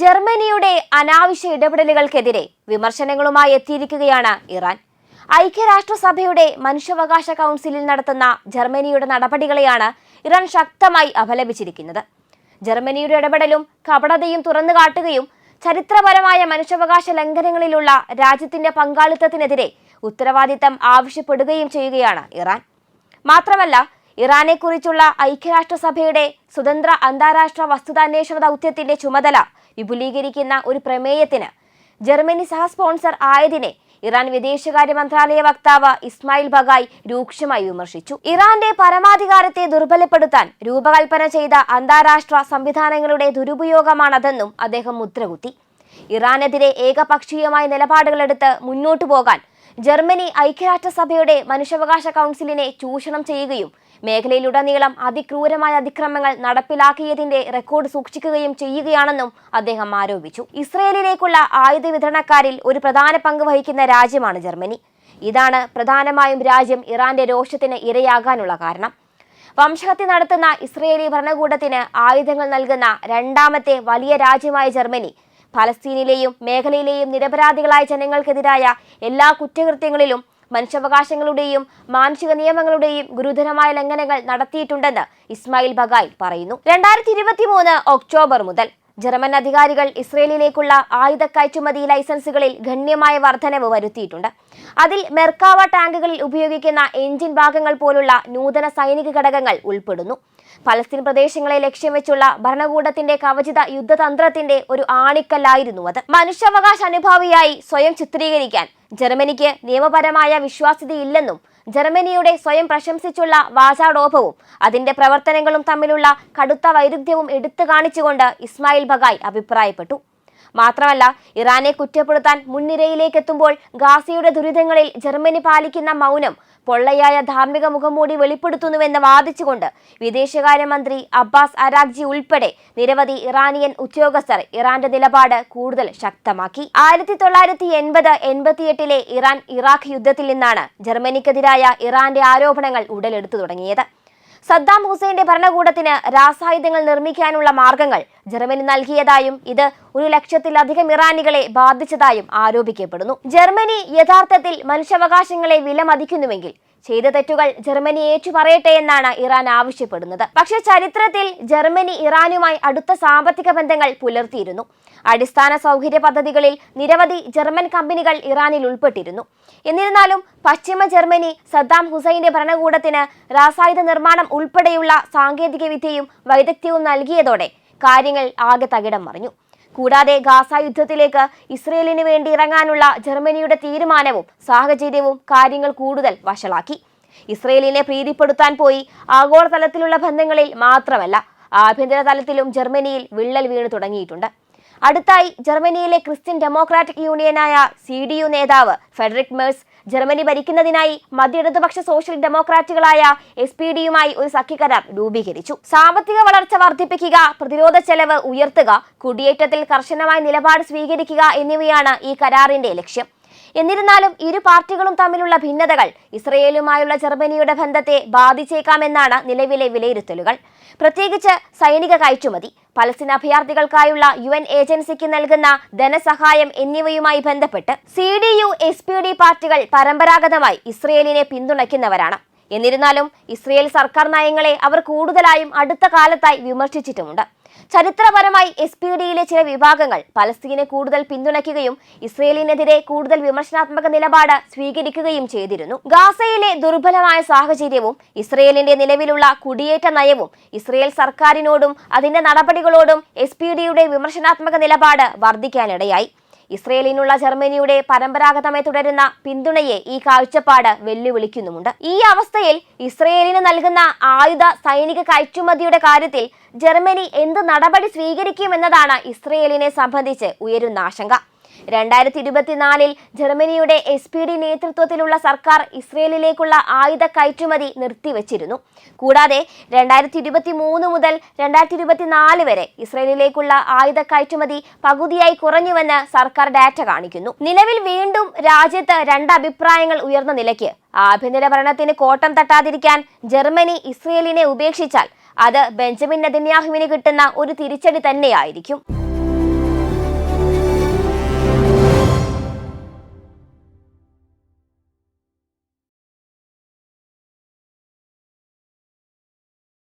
ജർമ്മനിയുടെ അനാവശ്യ ഇടപെടലുകൾക്കെതിരെ വിമർശനങ്ങളുമായി എത്തിയിരിക്കുകയാണ് ഇറാൻ. ഐക്യരാഷ്ട്രസഭയുടെ മനുഷ്യാവകാശ കൗൺസിലിൽ നടത്തുന്ന ജർമ്മനിയുടെ നടപടികളെയാണ് ഇറാൻ ശക്തമായി അപലപിച്ചിരിക്കുന്നത്. ജർമ്മനിയുടെ ഇടപെടലും കപടതയും തുറന്നു കാട്ടുകയും ചരിത്രപരമായ മനുഷ്യാവകാശ ലംഘനങ്ങളിലുള്ള രാജ്യത്തിന്റെ പങ്കാളിത്തത്തിനെതിരെ ഉത്തരവാദിത്തം ആവശ്യപ്പെടുകയും ചെയ്യുകയാണ് ഇറാൻ. മാത്രമല്ല ഇറാനെ കുറിച്ചുള്ള ഐക്യരാഷ്ട്രസഭയുടെ സ്വതന്ത്ര അന്താരാഷ്ട്ര വസ്തുതാന്വേഷണ ദൗത്യത്തിന്റെ ചുമതല വിപുലീകരിക്കുന്ന ഒരു പ്രമേയത്തിന് ജർമ്മനി സഹ സ്പോൺസർ ആയതിനെ ഇറാൻ വിദേശകാര്യ മന്ത്രാലയ വക്താവ് ഇസ്മായിൽ ബഗായ് രൂക്ഷമായി വിമർശിച്ചു. ഇറാന്റെ പരമാധികാരത്തെ ദുർബലപ്പെടുത്താൻ രൂപകൽപ്പന ചെയ്ത അന്താരാഷ്ട്ര സംവിധാനങ്ങളുടെ ദുരുപയോഗമാണതെന്നും അദ്ദേഹം മുദ്രകുത്തി. ഇറാനെതിരെ ഏകപക്ഷീയമായ നിലപാടുകളെടുത്ത് മുന്നോട്ടു പോകാൻ ജർമ്മനി ഐക്യരാഷ്ട്രസഭയുടെ മനുഷ്യാവകാശ കൗൺസിലിനെ ചൂഷണം ചെയ്യുകയും മേഖലയിലുടനീളം അതിക്രൂരമായ അതിക്രമങ്ങൾ നടപ്പിലാക്കിയതിന്റെ റെക്കോർഡ് സൂക്ഷിക്കുകയും ചെയ്യുകയാണെന്നും അദ്ദേഹം ആരോപിച്ചു. ഇസ്രയേലിലേക്കുള്ള ആയുധ വിതരണക്കാരിൽ ഒരു പ്രധാന പങ്ക് വഹിക്കുന്ന രാജ്യമാണ് ജർമ്മനി. ഇതാണ് പ്രധാനമായും രാജ്യം ഇറാന്റെ രോഷത്തിന് ഇരയാകാനുള്ള കാരണം. വംശഹത്യ നടത്തുന്ന ഇസ്രയേലി ഭരണകൂടത്തിന് ആയുധങ്ങൾ നൽകുന്ന രണ്ടാമത്തെ വലിയ രാജ്യമായ ജർമ്മനി ഫലസ്തീനിലെയും മേഖലയിലെയും നിരപരാധികളായ ജനങ്ങൾക്കെതിരായ എല്ലാ കുറ്റകൃത്യങ്ങളിലും മനുഷ്യാവകാശങ്ങളുടെയും മാനുഷിക നിയമങ്ങളുടെയും ഗുരുതരമായ ലംഘനങ്ങൾ നടത്തിയിട്ടുണ്ടെന്ന് ഇസ്മായിൽ ബഗായ് പറയുന്നു. രണ്ടായിരത്തി ഇരുപത്തി മൂന്ന് ഒക്ടോബർ മുതൽ ജർമ്മൻ അധികാരികൾ ഇസ്രയേലിലേക്കുള്ള ആയുധ കയറ്റുമതി ലൈസൻസുകളിൽ ഗണ്യമായ വർധനവ് വരുത്തിയിട്ടുണ്ട്. അതിൽ മെർക്കാവ ടാങ്കുകളിൽ ഉപയോഗിക്കുന്ന എഞ്ചിൻ ഭാഗങ്ങൾ പോലുള്ള നൂതന സൈനിക ഘടകങ്ങൾ ഉൾപ്പെടുന്നു. ഫലസ്തീൻ പ്രദേശങ്ങളെ ലക്ഷ്യം വെച്ചുള്ള ഭരണകൂടത്തിന്റെ കവചിത യുദ്ധതന്ത്രത്തിന്റെ ഒരു ആണിക്കല്ലായിരുന്നു അത്. മനുഷ്യാവകാശ അനുഭാവിയായി സ്വയം ചിത്രീകരിക്കാൻ ജർമ്മനിക്ക് നിയമപരമായ വിശ്വാസ്യതയില്ലെന്നും ജർമ്മനിയുടെ സ്വയം പ്രശംസിച്ചുള്ള വാചാടോപവും അതിന്റെ പ്രവർത്തനങ്ങളും തമ്മിലുള്ള കടുത്ത വൈരുദ്ധ്യവും എടുത്തു കാണിച്ചുകൊണ്ട് ഇസ്മായിൽ ബഗായ് അഭിപ്രായപ്പെട്ടു. മാത്രമല്ല ഇറാനെ കുറ്റപ്പെടുത്താൻ മുൻനിരയിലേക്ക് എത്തുമ്പോൾ ഗാസയുടെ ദുരിതങ്ങളിൽ ജർമ്മനി പാലിക്കുന്ന മൗനം പൊള്ളയായ ധാർമ്മിക മുഖംമൂടി വെളിപ്പെടുത്തുന്നുവെന്ന് വാദിച്ചുകൊണ്ട് വിദേശകാര്യമന്ത്രി അബ്ബാസ് അരാഗ്ജി ഉൾപ്പെടെ നിരവധി ഇറാനിയൻ ഉദ്യോഗസ്ഥർ ഇറാന്റെ നിലപാട് കൂടുതൽ ശക്തമാക്കി. ആയിരത്തി തൊള്ളായിരത്തി എൺപത് എൺപത്തിയെട്ടിലെ ഇറാൻ ഇറാഖ് യുദ്ധത്തിൽ നിന്നാണ് ജർമ്മനിക്കെതിരായ ഇറാന്റെ ആരോപണങ്ങൾ ഉടലെടുത്തു തുടങ്ങിയത്. സദ്ദാം ഹുസൈന്റെ ഭരണകൂടത്തിന് രാസായുധങ്ങൾ നിർമ്മിക്കാനുള്ള മാർഗങ്ങൾ ജർമ്മനി നൽകിയതായും ഇത് ഒരു ലക്ഷത്തിലധികം ഇറാനികളെ ബാധിച്ചതായും ആരോപിക്കപ്പെടുന്നു. ജർമ്മനി യഥാർത്ഥത്തിൽ മനുഷ്യാവകാശങ്ങളെ വിലമതിക്കുന്നുവെങ്കിൽ ചെയ്ത തെറ്റുകൾ ജർമ്മനി ഏറ്റുപറയട്ടെ എന്നാണ് ഇറാൻ ആവശ്യപ്പെടുന്നത്. പക്ഷേ ചരിത്രത്തിൽ ജർമ്മനി ഇറാനുമായി അടുത്ത സാമ്പത്തിക ബന്ധങ്ങൾ പുലർത്തിയിരുന്നു. അടിസ്ഥാന സൗകര്യ പദ്ധതികളിൽ നിരവധി ജർമ്മൻ കമ്പനികൾ ഇറാനിൽ ഉൾപ്പെട്ടിരുന്നു. എന്നിരുന്നാലും പശ്ചിമ ജർമ്മനി സദ്ദാം ഹുസൈന്റെ ഭരണകൂടത്തിന് രാസായുധ നിർമ്മാണം ഉൾപ്പെടെയുള്ള സാങ്കേതിക വിദ്യയും വൈദഗ്ധ്യവും നൽകിയതോടെ കാര്യങ്ങൾ ആകെ തകിടം മറിഞ്ഞു. കൂടാതെ ഗാസ യുദ്ധത്തിലേക്ക് ഇസ്രയേലിന് വേണ്ടി ഇറങ്ങാനുള്ള ജർമ്മനിയുടെ തീരുമാനവും സാഹചര്യവും കാര്യങ്ങൾ കൂടുതൽ വഷളാക്കി. ഇസ്രയേലിനെ പ്രീതിപ്പെടുത്താൻ പോയി ആഗോളതലത്തിലുള്ള ബന്ധങ്ങളിൽ മാത്രമല്ല ആഭ്യന്തര തലത്തിലും ജർമ്മനിയിൽ വിള്ളൽ വീണു തുടങ്ങിയിട്ടുണ്ട്. അടുത്തായി ജർമ്മനിയിലെ ക്രിസ്ത്യൻ ഡെമോക്രാറ്റിക് യൂണിയനായ സി ഡി യു നേതാവ് ഫെഡറിക് മേഴ്സ് ജർമ്മനി ഭരിക്കുന്നതിനായി മധ്യ ഇടതുപക്ഷ സോഷ്യൽ ഡെമോക്രാറ്റുകളായ എസ് പി ഡിയുമായി ഒരു സഖ്യകരാർ രൂപീകരിച്ചു. സാമ്പത്തിക വളർച്ച വർദ്ധിപ്പിക്കുക പ്രതിരോധ ചെലവ് ഉയർത്തുക കുടിയേറ്റത്തിൽ കർശനമായ നിലപാട് സ്വീകരിക്കുക എന്നിവയാണ് ഈ കരാറിന്റെ ലക്ഷ്യം. എന്നിരുന്നാലും ഇരു പാർട്ടികളും തമ്മിലുള്ള ഭിന്നതകൾ ഇസ്രയേലുമായുള്ള ജർമ്മനിയുടെ ബന്ധത്തെ ബാധിച്ചേക്കാമെന്നാണ് നിലവിലെ വിലയിരുത്തലുകൾ. പ്രത്യേകിച്ച് സൈനിക കയറ്റുമതി പലസ്തീൻ അഭയാർത്ഥികൾക്കായുള്ള യു എൻ ഏജൻസിക്ക് നൽകുന്ന ധനസഹായം എന്നിവയുമായി ബന്ധപ്പെട്ട് C D U S P D പാർട്ടികൾ പരമ്പരാഗതമായി ഇസ്രയേലിനെ പിന്തുണയ്ക്കുന്നവരാണ്. എന്നിരുന്നാലും ഇസ്രയേൽ സർക്കാർ നയങ്ങളെ അവർ കൂടുതലായും അടുത്ത കാലത്തായി വിമർശിച്ചിട്ടുമുണ്ട്. ചരിത്രപരമായി എസ് പി ഡിയിലെ ചില വിഭാഗങ്ങൾ പലസ്തീനെ കൂടുതൽ പിന്തുണയ്ക്കുകയും ഇസ്രയേലിനെതിരെ കൂടുതൽ വിമർശനാത്മക നിലപാട് സ്വീകരിക്കുകയും ചെയ്തിരുന്നു. ഗാസയിലെ ദുർബലമായ സാഹചര്യവും ഇസ്രയേലിന്റെ നിലവിലുള്ള കുടിയേറ്റ നയവും ഇസ്രയേൽ സർക്കാരിനോടും അതിന്റെ നടപടികളോടും എസ് വിമർശനാത്മക നിലപാട് വർദ്ധിക്കാനിടയായി. ഇസ്രയേലിനുള്ള ജർമ്മനിയുടെ പരമ്പരാഗതമായി തുടരുന്ന പിന്തുണയെ ഈ കാഴ്ചപ്പാട് വെല്ലുവിളിക്കുന്നുമുണ്ട്. ഈ അവസ്ഥയിൽ ഇസ്രയേലിന് നൽകുന്ന ആയുധ സൈനിക കയറ്റുമതിയുടെ കാര്യത്തിൽ ജർമ്മനി എന്ത് നടപടി സ്വീകരിക്കുമെന്നതാണ് ഇസ്രയേലിനെ സംബന്ധിച്ച് ഉയരുന്ന ആശങ്ക. രണ്ടായിരത്തി ഇരുപത്തിനാലിൽ ജർമ്മനിയുടെ എസ് പി ഡി നേതൃത്വത്തിലുള്ള സർക്കാർ ഇസ്രയേലിലേക്കുള്ള ആയുധ കയറ്റുമതി നിർത്തിവച്ചിരുന്നു. കൂടാതെ രണ്ടായിരത്തി ഇരുപത്തി മൂന്ന് മുതൽ രണ്ടായിരത്തി ഇരുപത്തിനാല് വരെ ഇസ്രയേലിലേക്കുള്ള ആയുധ കയറ്റുമതി പകുതിയായി കുറഞ്ഞുവെന്ന് സർക്കാർ ഡാറ്റ കാണിക്കുന്നു. നിലവിൽ വീണ്ടും രാജ്യത്ത് രണ്ട് അഭിപ്രായങ്ങൾ ഉയർന്ന നിലയ്ക്ക്. ആഭ്യന്തര ഭരണത്തിന് കോട്ടം തട്ടാതിരിക്കാൻ ജർമ്മനി ഇസ്രയേലിനെ ഉപേക്ഷിച്ചാൽ അത് ബെഞ്ചമിൻ നെതന്യാഹുവിന് കിട്ടുന്ന ഒരു തിരിച്ചടി തന്നെയായിരിക്കും.